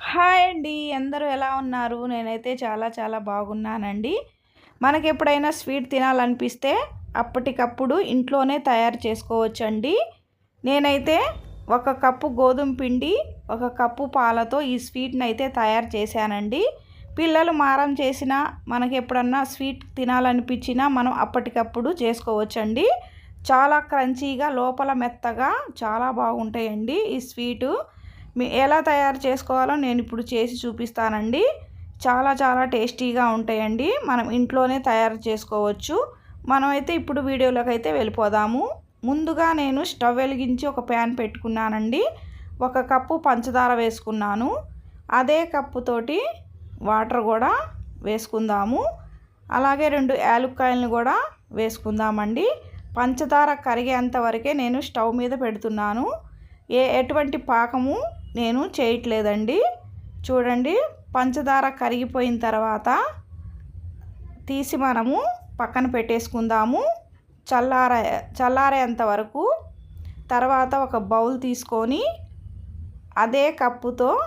Hi అండి. అందరూ ఎలా ఉన్నారు? నేనైతే చాలా చాలా బాగున్నానండి. మనకి ఎప్పుడైనా స్వీట్ తినాలనిపిస్తే అప్పటికప్పుడు ఇంట్లోనే తయారు చేసుకోవచ్చండి. నేనైతే ఒక కప్పు గోధుమ పిండి ఒక కప్పు పాలతో ఈ స్వీట్ని అయితే తయారు చేశానండి. పిల్లలు మారం చేసినా మనకి ఎప్పుడన్నా స్వీట్ తినాలనిపించినా మనం అప్పటికప్పుడు చేసుకోవచ్చండి. చాలా క్రంచీగా లోపల మెత్తగా చాలా బాగుంటాయండి ఈ స్వీటు. ఎలా తయారు చేసుకోవాలో నేను ఇప్పుడు చేసి చూపిస్తానండి. చాలా చాలా టేస్టీగా ఉంటాయండి. మనం ఇంట్లోనే తయారు చేసుకోవచ్చు. మనమైతే ఇప్పుడు వీడియోలోకి అయితే వెళ్ళిపోదాము. ముందుగా నేను స్టవ్ వెలిగించి ఒక ప్యాన్ పెట్టుకున్నానండి. ఒక కప్పు పంచదార వేసుకున్నాను. అదే కప్పుతోటి వాటర్ కూడా వేసుకుందాము. అలాగే రెండు యాలుక్కాయలను కూడా వేసుకుందామండి. పంచదార కరిగేంత వరకే నేను స్టవ్ మీద పెడుతున్నాను. ఏ ఎటువంటి పాకము నేను చేయట్లేదండి. చూడండి పంచదార కరిగిపోయిన తర్వాత తీసి మనము పక్కన పెట్టేసుకుందాము. చల్లారే చల్లారేంత వరకు తర్వాత ఒక బౌల్ తీసుకొని అదే కప్పుతో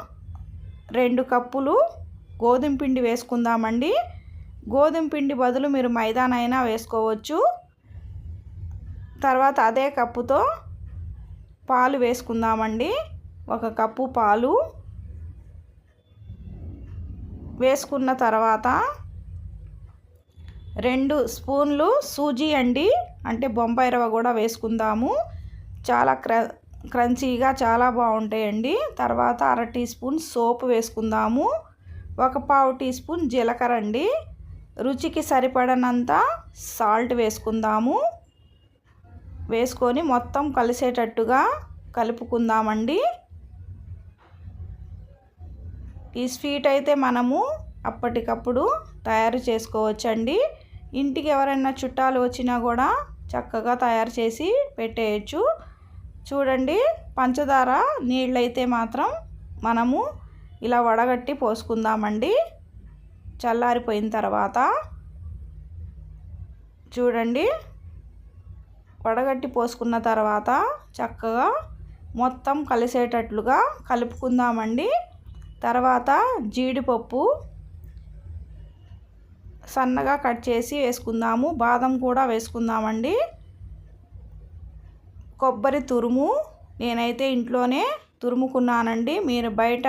రెండు కప్పులు గోధుమ పిండి వేసుకుందామండి. గోధుమ పిండి బదులు మీరు మైదానైనా వేసుకోవచ్చు. తర్వాత అదే కప్పుతో పాలు వేసుకుందామండి. ఒక కప్పు పాలు వేసుకున్న తర్వాత రెండు స్పూన్లు సూజీ అండి అంటే బొంబాయి రవ్వ కూడా వేసుకుందాము. చాలా క్ర క్రంచీగా చాలా బాగుంటాయండి. తర్వాత అర టీ స్పూన్ సోపు వేసుకుందాము. ఒక పావు టీ స్పూన్ జీలకర్ర అండి. రుచికి సరిపడనంత సాల్ట్ వేసుకుందాము. వేసుకొని మొత్తం కలిసేటట్టుగా కలుపుకుందామండి. ఈ స్వీట్ అయితే మనము అప్పటికప్పుడు తయారు చేసుకోవచ్చండి. ఇంటికి ఎవరైనా చుట్టాలు వచ్చినా కూడా చక్కగా తయారు చేసి పెట్టేయచ్చు. చూడండి పంచదార నీళ్ళైతే మాత్రం మనము ఇలా వడగట్టి పోసుకుందామండి. చల్లారిపోయిన తర్వాత చూడండి వడగట్టి పోసుకున్న తర్వాత చక్కగా మొత్తం కలిసేటట్లుగా కలుపుకుందామండి. తర్వాత జీడిపప్పు సన్నగా కట్ చేసి వేసుకుందాము. బాదం కూడా వేసుకుందామండి. కొబ్బరి తురుము. నేనైతే ఇంట్లోనే తురుముకున్నానండి. మీరు బయట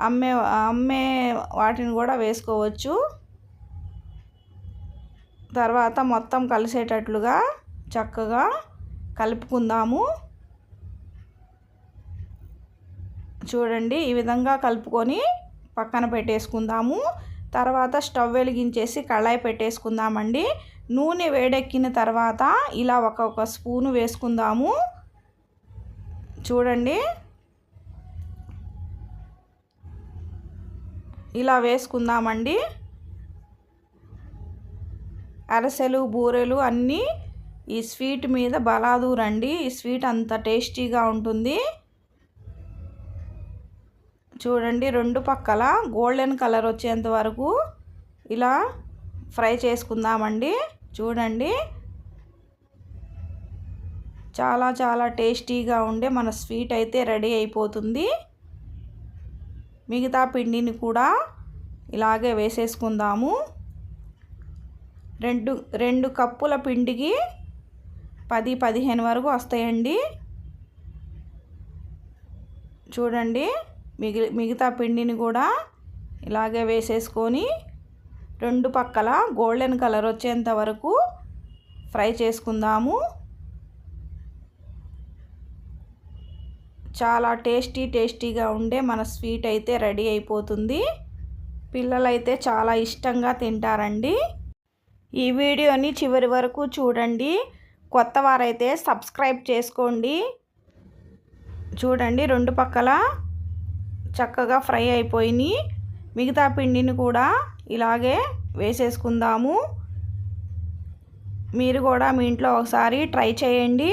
అమ్మే అమ్మే వాటిని కూడా వేసుకోవచ్చు. తర్వాత మొత్తం కలిసేటట్లుగా చక్కగా కలుపుకుందాము. చూడండి. ఈ విధంగా కలుపుకొని పక్కన పెట్టేసుకుందాము. తర్వాత స్టవ్ వెలిగించేసి కళాయి పెట్టేసుకుందామండి. నూనె వేడెక్కిన తర్వాత ఇలా ఒక్కొక్క స్పూను వేసుకుందాము. చూడండి. ఇలా వేసుకుందామండి. అరసెలు బూరెలు అన్నీ ఈ స్వీట్ మీద బలాదూరండి. ఈ స్వీట్ అంత టేస్టీగా ఉంటుంది. చూడండి రెండు పక్కల గోల్డెన్ కలర్ వచ్చేంత వరకు ఇలా ఫ్రై చేసుకుందామండి. చూడండి. చాలా చాలా టేస్టీగా ఉండే మన స్వీట్ అయితే రెడీ అయిపోతుంది. మిగతా పిండిని కూడా ఇలాగే వేసేసుకుందాము. రెండు రెండు కప్పుల పిండికి పది పదిహేను వరకు వస్తాయండి. చూడండి. మిగి మిగతా పిండిని కూడా ఇలాగే వేసేసుకొని రెండు పక్కల గోల్డెన్ కలర్ వచ్చేంత వరకు ఫ్రై చేసుకుందాము. చాలా టేస్టీ టేస్టీగా ఉండే మన స్వీట్ అయితే రెడీ అయిపోతుంది. పిల్లలైతే చాలా ఇష్టంగా తింటారండి. ఈ వీడియోని చివరి వరకు చూడండి. కొత్త వారైతే సబ్స్క్రైబ్ చేసుకోండి. చూడండి రెండు పక్కల చక్కగా ఫ్రై అయిపోయినాయి మిగతా పిండిని కూడా ఇలాగే వేసేసుకుందాము. మీరు కూడా మీ ఇంట్లో ఒకసారి ట్రై చేయండి.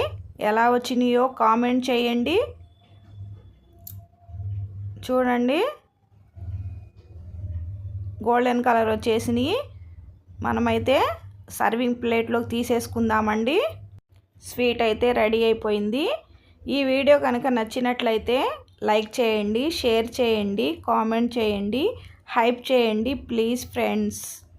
ఎలా వచ్చినాయో కామెంట్ చేయండి. చూడండి. గోల్డెన్ కలర్ వచ్చేసినాయి మనమైతే సర్వింగ్ ప్లేట్లోకి తీసేసుకుందామండి. స్వీట్ అయితే రెడీ అయిపోయింది. ఈ వీడియో కనుక నచ్చినట్లయితే లైక్ చేయండి షేర్ చేయండి కామెంట్ చేయండి హైప్ చేయండి ప్లీజ్ ఫ్రెండ్స్.